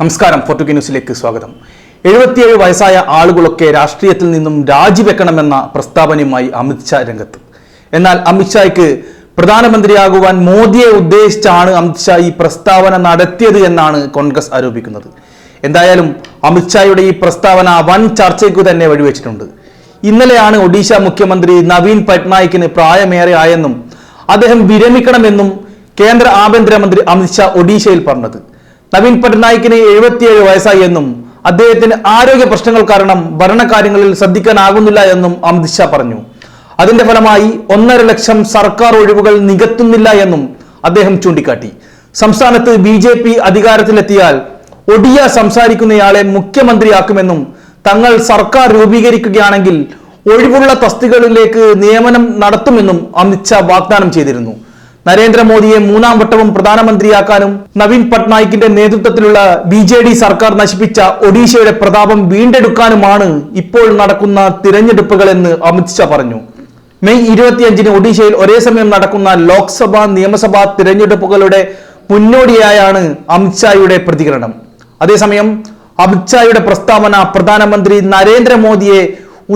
നമസ്കാരം ഫോർട്ടുഗി ന്യൂസിലേക്ക് സ്വാഗതം. എഴുപത്തിയേഴ് വയസ്സായ ആളുകളൊക്കെ രാഷ്ട്രീയത്തിൽ നിന്നും രാജിവെക്കണമെന്ന പ്രസ്താവനയുമായി അമിത്ഷാ രംഗത്ത്. എന്നാൽ അമിത്ഷായ്ക്ക് പ്രധാനമന്ത്രിയാകുവാൻ മോദിയെ ഉദ്ദേശിച്ചാണ് അമിത്ഷാ ഈ പ്രസ്താവന നടത്തിയത് എന്നാണ് കോൺഗ്രസ് ആരോപിക്കുന്നത്. എന്തായാലും അമിത്ഷായുടെ ഈ പ്രസ്താവന വൻ ചർച്ചയ്ക്ക് തന്നെ വഴിവെച്ചിട്ടുണ്ട്. ഇന്നലെയാണ് ഒഡീഷ മുഖ്യമന്ത്രി നവീൻ പട്നായിക്കിന് പ്രായമേറെ ആയെന്നും അദ്ദേഹം വിരമിക്കണമെന്നും കേന്ദ്ര ആഭ്യന്തരമന്ത്രി അമിത്ഷാ ഒഡീഷയിൽ പറഞ്ഞത്. നവീൻ പട്നായിക്കിന് എഴുപത്തിയേഴ് വയസ്സായി എന്നും അദ്ദേഹത്തിന് ആരോഗ്യ പ്രശ്നങ്ങൾ കാരണം ഭരണകാര്യങ്ങളിൽ ശ്രദ്ധിക്കാനാകുന്നില്ല എന്നും അമിത് ഷാ പറഞ്ഞു. അതിന്റെ ഫലമായി ഒന്നര ലക്ഷം സർക്കാർ ഒഴിവുകൾ നികത്തുന്നില്ല എന്നും അദ്ദേഹം ചൂണ്ടിക്കാട്ടി. സംസ്ഥാനത്ത് ബി ജെ പി അധികാരത്തിലെത്തിയാൽ ഒഡിയ സംസാരിക്കുന്നയാളെ മുഖ്യമന്ത്രിയാക്കുമെന്നും തങ്ങൾ സർക്കാർ രൂപീകരിക്കുകയാണെങ്കിൽ ഒഴിവുള്ള തസ്തികളിലേക്ക് നിയമനം നടത്തുമെന്നും അമിത് ഷാ വാഗ്ദാനം ചെയ്തിരുന്നു. നരേന്ദ്രമോദിയെ മൂന്നാം വട്ടവും പ്രധാനമന്ത്രിയാക്കാനും നവീൻ പട്നായിക്കിന്റെ നേതൃത്വത്തിലുള്ള ബി ജെ ഡി സർക്കാർ നശിപ്പിച്ച ഒഡീഷയുടെ പ്രതാപം വീണ്ടെടുക്കാനുമാണ് ഇപ്പോൾ നടക്കുന്ന തിരഞ്ഞെടുപ്പുകളെന്ന് അമിത്ഷാ പറഞ്ഞു. മെയ് ഇരുപത്തിയഞ്ചിന് ഒഡീഷയിൽ ഒരേ സമയം നടക്കുന്ന ലോക്സഭാ നിയമസഭാ തിരഞ്ഞെടുപ്പുകളുടെ മുന്നോടിയായാണ് അമിത്ഷായുടെ പ്രതികരണം. അതേസമയം അമിത്ഷായുടെ പ്രസ്താവന പ്രധാനമന്ത്രി നരേന്ദ്രമോദിയെ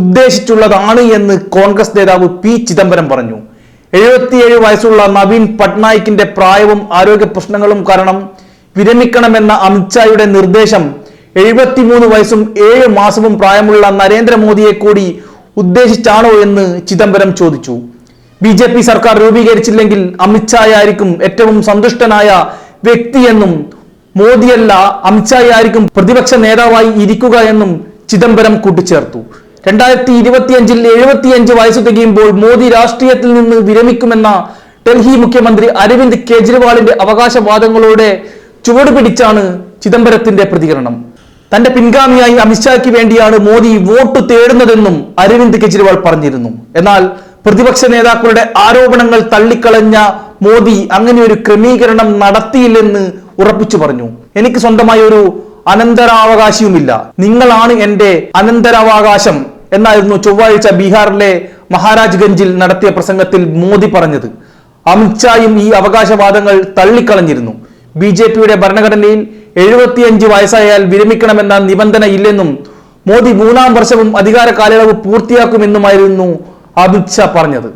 ഉദ്ദേശിച്ചുള്ളതാണ് എന്ന് കോൺഗ്രസ് നേതാവ് പി ചിദംബരം പറഞ്ഞു. എഴുപത്തിയേഴ് വയസ്സുള്ള നവീൻ പട്നായിക്കിന്റെ പ്രായവും ആരോഗ്യ പ്രശ്നങ്ങളും കാരണം വിരമിക്കണമെന്ന അമിത്ഷായുടെ നിർദ്ദേശം എഴുപത്തിമൂന്ന് വയസ്സും ഏഴ് മാസവും പ്രായമുള്ള നരേന്ദ്രമോദിയെ കൂടി ഉദ്ദേശിച്ചാണോ എന്ന് ചിദംബരം ചോദിച്ചു. ബി ജെ പി സർക്കാർ രൂപീകരിച്ചില്ലെങ്കിൽ അമിത്ഷായായിരിക്കും ഏറ്റവും സന്തുഷ്ടനായ വ്യക്തിയെന്നും മോദിയല്ല അമിത്ഷായായിരിക്കും പ്രതിപക്ഷ നേതാവായി ഇരിക്കുക എന്നും ചിദംബരം കൂട്ടിച്ചേർത്തു. രണ്ടായിരത്തി ഇരുപത്തിയഞ്ചിൽ എഴുപത്തിയഞ്ച് വയസ്സ് തികയുമ്പോൾ മോദി രാഷ്ട്രീയത്തിൽ നിന്ന് വിരമിക്കുമെന്ന ഡൽഹി മുഖ്യമന്ത്രി അരവിന്ദ് കെജ്രിവാളിന്റെ അവകാശവാദങ്ങളോടെ ചുവടുപിടിച്ചാണ് ചിദംബരത്തിന്റെ പ്രതികരണം. തന്റെ പിൻഗാമിയായി അമിത്ഷായ്ക്ക് വേണ്ടിയാണ് മോദി വോട്ട് തേടുന്നതെന്നും അരവിന്ദ് കെജ്രിവാൾ പറഞ്ഞിരുന്നു. എന്നാൽ പ്രതിപക്ഷ നേതാക്കളുടെ ആരോപണങ്ങൾ തള്ളിക്കളഞ്ഞ മോദി അങ്ങനെ ഒരു ക്രമീകരണം നടത്തിയില്ലെന്ന് ഉറപ്പിച്ചു പറഞ്ഞു. എനിക്ക് സ്വന്തമായ ഒരു അനന്തരാവകാശിയുമില്ല. നിങ്ങളാണ് എന്റെ അനന്തരാവകാശം. എന്നായിരുന്നു ചൊവ്വാഴ്ച ബീഹാറിലെ മഹാരാജ്ഗഞ്ചിൽ നടത്തിയ പ്രസംഗത്തിൽ മോദി പറഞ്ഞത്. അമിത്ഷായും ഈ അവകാശവാദങ്ങൾ തള്ളിക്കളഞ്ഞിരുന്നു. ബി ജെ പിയുടെ ഭരണഘടനയിൽ എഴുപത്തിയഞ്ച് വയസ്സായാൽ വിരമിക്കണമെന്ന നിബന്ധന ഇല്ലെന്നും മോദി മൂന്നാം വർഷവും അധികാര കാലയളവ് പൂർത്തിയാക്കുമെന്നുമായിരുന്നു അമിത്ഷാ പറഞ്ഞത്.